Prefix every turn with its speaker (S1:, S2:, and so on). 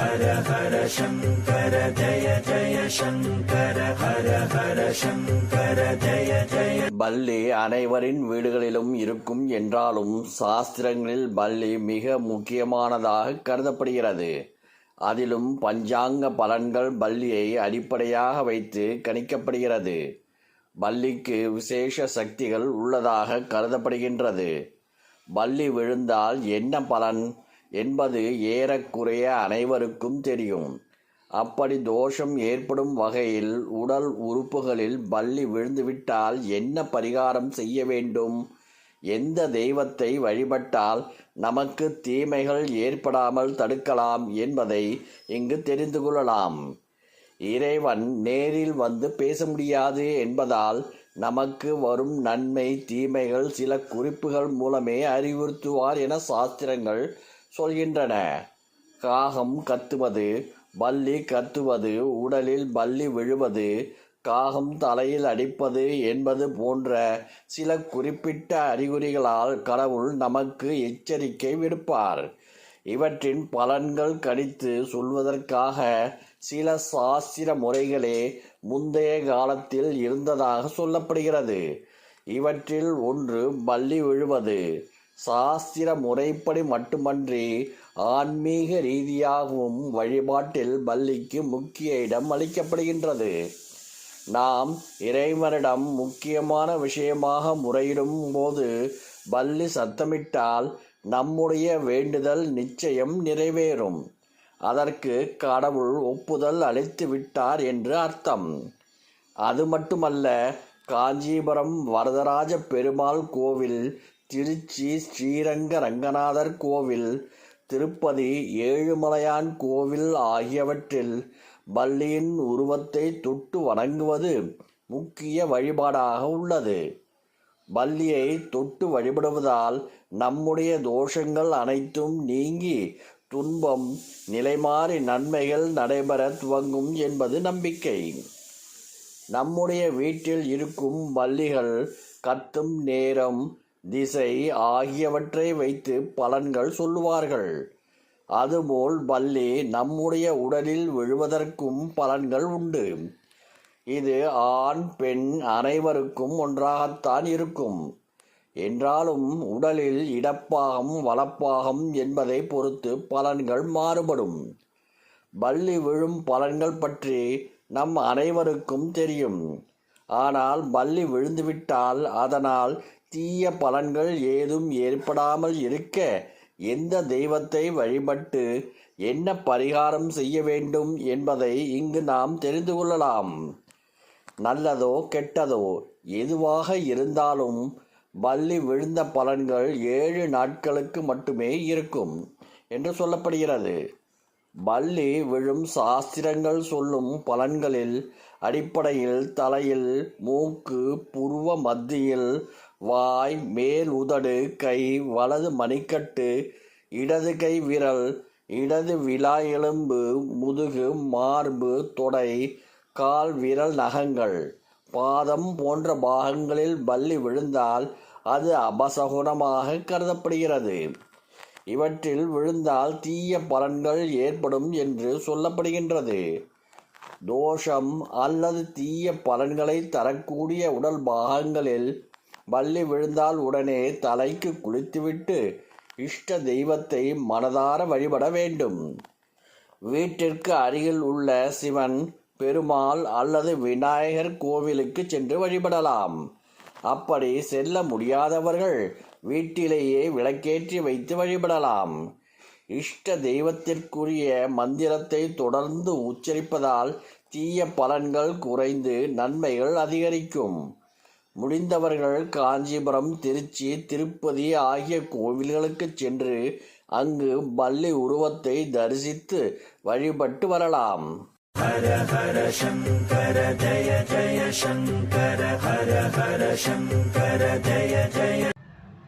S1: ஹர ஹர சங்கர ஜய ஜய சங்கர ஹர ஹர சங்கர ஜய ஜய
S2: பல்லி அனைவரின் வீடுகளிலும் இருக்கும் என்றாலும் சாஸ்திரங்களில் பல்லி மிக முக்கியமானதாக கருதப்படுகிறது. அதிலும் பஞ்சாங்க பலன்கள் பல்லியை அடிப்படையாக வைத்து கணிக்கப்படுகிறது. பல்லிக்கு விசேஷ சக்திகள் உள்ளதாக கருதப்படுகின்றது. பல்லி விழுந்தால் என்ன பலன்? என்பது ஏறக்குறைய அனைவருக்கும் தெரியும். அப்படி தோஷம் ஏற்படும் வகையில் உடல் உறுப்புகளில் பள்ளி விழுந்துவிட்டால் என்ன பரிகாரம் செய்ய வேண்டும்? எந்த தெய்வத்தை வழிபட்டால் நமக்கு தீமைகள் ஏற்படாமல் தடுக்கலாம் என்பதை இங்கு தெரிந்து கொள்ளலாம். இறைவன் நேரில் வந்து பேச முடியாது என்பதால் நமக்கு வரும் நன்மை தீமைகள் சில குறிப்புகள் மூலமே அறிவுறுத்துவார் என சாஸ்திரங்கள் சொல்கின்றன. காகம் கத்துவது பல்லி கத்துவது உடலில் பல்லி விழுவது காகம் தலையில் அடிப்பது என்பது போன்ற சில குறிப்பிட்ட அறிகுறிகளால் கடவுள் நமக்கு எச்சரிக்கை விடுப்பார். இவற்றின் பலன்கள் கணித்து சொல்வதற்காக சில சாஸ்திர முறைகளே முந்தைய காலத்தில் இருந்ததாக சொல்லப்படுகிறது. இவற்றில் ஒன்று பள்ளி விழுவது. சாஸ்திர முறைப்படி மட்டுமன்றி ஆன்மீக ரீதியாகவும் வழிபாட்டில் பள்ளிக்கு முக்கிய இடம் அளிக்கப்படுகின்றது. நாம் இறைவனிடம் முக்கியமான விஷயமாக முறையிடும் போது பள்ளி சத்தமிட்டால் நம்முடைய வேண்டுதல் நிச்சயம் நிறைவேறும். அதற்கு கடவுள் ஒப்புதல் அளித்து விட்டார் என்று அர்த்தம். அது மட்டுமல்ல காஞ்சிபுரம் வரதராஜ பெருமாள் கோவில் திருச்சி ஸ்ரீரங்க ரங்கநாதர் கோவில் திருப்பதி ஏழுமலையான் கோவில் ஆகியவற்றில் பல்லியின் உருவத்தை தொட்டு வணங்குவது முக்கிய வழிபாடாக உள்ளது. பல்லியை தொட்டு வழிபடுவதால் நம்முடைய தோஷங்கள் அனைத்தும் நீங்கி துன்பம் நிலைமாறி நன்மைகள் நடைபெற துவங்கும் என்பது நம்பிக்கை. நம்முடைய வீட்டில் இருக்கும் பல்லிகள் கத்தும் நேரம் திசை ஆகியவற்றை வைத்து பலன்கள் சொல்லுவார்கள். அதுபோல் பல்லி நம்முடைய உடலில் விழுவதற்கும் பலன்கள் உண்டு. இது ஆண் பெண் அனைவருக்கும் ஒன்றாகத்தான் இருக்கும். என்றாலும் உடலில் இடப்பாகம் வலப்பாகம் என்பதை பொறுத்து பலன்கள் மாறுபடும். பள்ளி விழும் பலன்கள் பற்றி நம் அனைவருக்கும் தெரியும். ஆனால் பள்ளி விழுந்துவிட்டால் அதனால் தீய பலன்கள் ஏதும் ஏற்படாமல் இருக்க எந்த தெய்வத்தை வழிபட்டு என்ன பரிகாரம் செய்ய வேண்டும் என்பதை இங்கு நாம் தெரிந்து கொள்ளலாம். நல்லதோ கெட்டதோ எதுவாக இருந்தாலும் பள்ளி விழுந்த பலன்கள் ஏழு நாட்களுக்கு மட்டுமே இருக்கும் என்று சொல்லப்படுகிறது. பள்ளி விழும் சாஸ்திரங்கள் சொல்லும் பலன்களில் அடிப்படையில் தலையில் மூக்கு புருவ மத்தியில் வாய் மேல் உதடு கை வலது மணிக்கட்டு இடது கை விரல் இடது விழா எலும்பு முதுகு மார்பு தொடை கால் விரல் நகங்கள். பாதம் போன்ற பாகங்களில் பல்லி விழுந்தால் அது அபசகுனமாக கருதப்படுகிறது. இவற்றில் விழுந்தால் தீய பலன்கள் ஏற்படும் என்று சொல்லப்படுகின்றது. தோஷம் அல்லது தீய பலன்களை தரக்கூடிய உடல் பாகங்களில் பள்ளி விழுந்தால் உடனே தலைக்கு குளித்துவிட்டு இஷ்ட தெய்வத்தை மனதார வழிபட வேண்டும். வீட்டிற்கு அருகில் உள்ள சிவன் பெருமாள் அல்லது விநாயகர் கோவிலுக்கு சென்று வழிபடலாம். அப்படி செல்ல முடியாதவர்கள் வீட்டிலேயே விளக்கேற்றி வைத்து வழிபடலாம். இஷ்ட தெய்வத்திற்குரிய மந்திரத்தை தொடர்ந்து உச்சரிப்பதால் தீய பலன்கள் குறைந்து நன்மைகள் அதிகரிக்கும். முடிந்தவர்கள் காஞ்சிபுரம் திருச்சி திருப்பதி ஆகிய கோவில்களுக்கு சென்று அங்கு பள்ளி உருவத்தை தரிசித்து வழிபட்டு வரலாம்.
S1: ஹர ஹர சங்கர ஜய ஜய சங்கர ஹர ஹர சங்கர ஜய ஜய